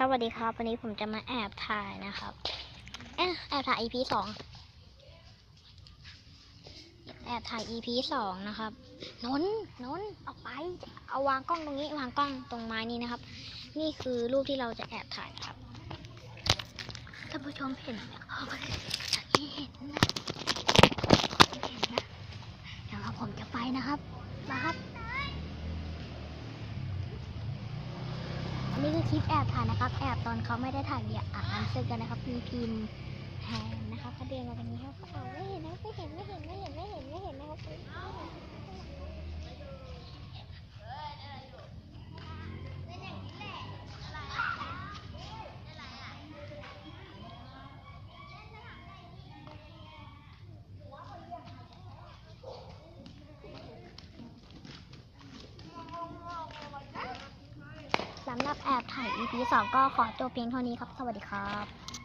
สวัสดีครับ วันนี้ผมจะมาแอบถ่ายนะครับเอ๊ะแอบถ่าย EP สองแอบถ่าย EP สองนะครับนนนนออกไป เอาวางกล้องตรงนี้วางกล้องตรงไม้นี้นะครับ นี่คือรูปที่เราจะแอบถ่ายครับท่านผู้ชมเห็นไหมอ๋อไม่เห็นนะไม่เห็นนะเดี๋ยวผมจะไปนะครับนะครับ นี้คือคลิปแอบถ่ายนะครับ แอบตอนเขาไม่ได้ถ่ายเนี่ยอ่านซึ่งกันนะครับมีพิมพ์แทนนะครับเขาเดินมาตรงนี้ครับเขาเอาไม่เห็นนะไม่เห็นไม่เห็นไม่เห็นไม่เห็นไม่เห็นนะครับ สำหรับแอบถ่าย EP 2 ก็ขอจบเพียงเท่านี้ครับ สวัสดีครับ